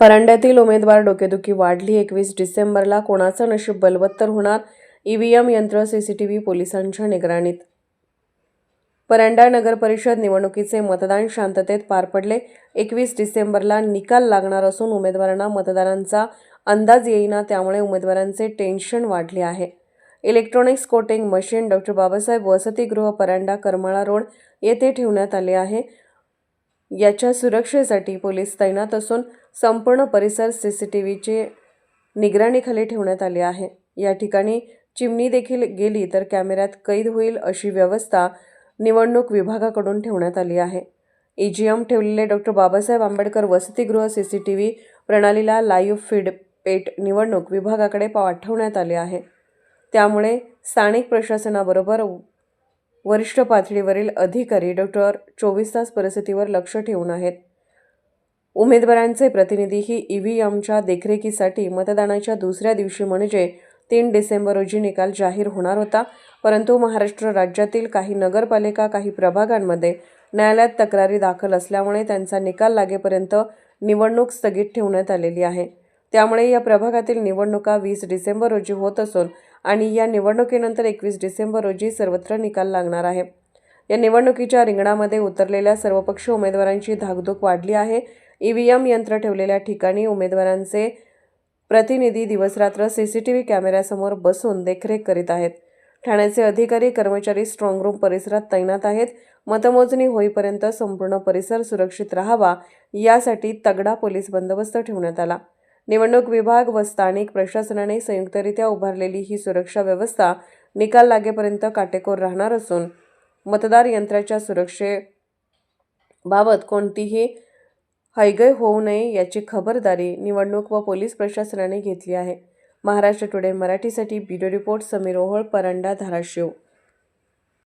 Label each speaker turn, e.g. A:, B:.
A: परांड्यातील उमेदवार डोकेदुखी वाढली. एकवीस डिसेंबरला कोणाचं नशीब बलवत्तर होणार? ईव्हीएम यंत्र सीसीटीव्ही पोलिसांच्या निगराणीत. परांडा नगर परिषद निवडणुकीचे मतदान शांततेत पार पडले. एकवीस डिसेंबरला निकाल लागणार असून उमेदवारांना मतदारांचा अंदाज येईना त्यामुळे उमेदवारांचे टेन्शन वाढले आहे. Electronics counting machine doctor Babasaheb वसतिगृह परांडा करमाळा रोड येथे ठेवण्यात आले आहे. याच्या सुरक्षेसाठी पोलीस तैनात असून संपूर्ण परिसर सी सी टी व्हीचे निगराणीखाली ठेवण्यात आले आहे. या ठिकाणी चिमणी देखील गेली तर कॅमेऱ्यात कैद होईल अशी व्यवस्था निवडणूक विभागाकडून ठेवण्यात आली आहे. ई जी एम ठेवलेले डॉक्टर बाबासाहेब आंबेडकर वसतिगृह सी सी टी व्ही प्रणालीला लाईव्ह फीड पेट निवडणूक विभागाकडे पाठवण्यात आले आहे. त्यामुळे स्थानिक प्रशासनाबरोबर वरिष्ठ पातळीवरील अधिकारी डॉक्टर चोवीस तास परिस्थितीवर लक्ष ठेवून आहेत. उमेदवारांचे प्रतिनिधीही ई व्ही एमच्या देखरेखीसाठी मतदानाच्या दुसऱ्या दिवशी म्हणजे तीन डिसेंबर रोजी निकाल जाहीर होणार होता. परंतु महाराष्ट्र राज्यातील काही नगरपालिका काही प्रभागांमध्ये न्यायालयात तक्रारी दाखल असल्यामुळे त्यांचा निकाल लागेपर्यंत निवडणूक स्थगित ठेवण्यात आलेली आहे. त्यामुळे या प्रभागातील निवडणुका वीस डिसेंबर रोजी होत असून आणि या निवडणुकीनंतर एकवीस डिसेंबर रोजी सर्वत्र निकाल लागणार आहे. या निवडणुकीच्या रिंगणामध्ये उतरलेल्या सर्वपक्षीय उमेदवारांची धाकधूक वाढली आहे. ईव्हीएम यंत्र ठेवलेल्या ठिकाणी उमेदवारांचे प्रतिनिधी दिवसरात्र सी सी टी व्ही कॅमेऱ्यासमोर बसून देखरेख करीत आहेत. ठाण्याचे अधिकारी कर्मचारी स्ट्रॉंग रूम परिसरात तैनात आहेत. मतमोजणी होईपर्यंत संपूर्ण परिसर सुरक्षित राहावा यासाठी तगडा पोलीस बंदोबस्त ठेवण्यात आला. निवडणूक विभाग व स्थानिक प्रशासनाने संयुक्तरित्या उभारलेली ही सुरक्षा व्यवस्था निकाल लागेपर्यंत काटेकोर राहणार असून मतदार यंत्राच्या सुरक्षेबाबत कोणतीही हैगय होऊ नये याची खबरदारी निवडणूक व पोलीस प्रशासनाने घेतली आहे. महाराष्ट्र टुडे मराठीसाठी ब्युरो रिपोर्ट समीर ओहोळ परांडा धाराशिव.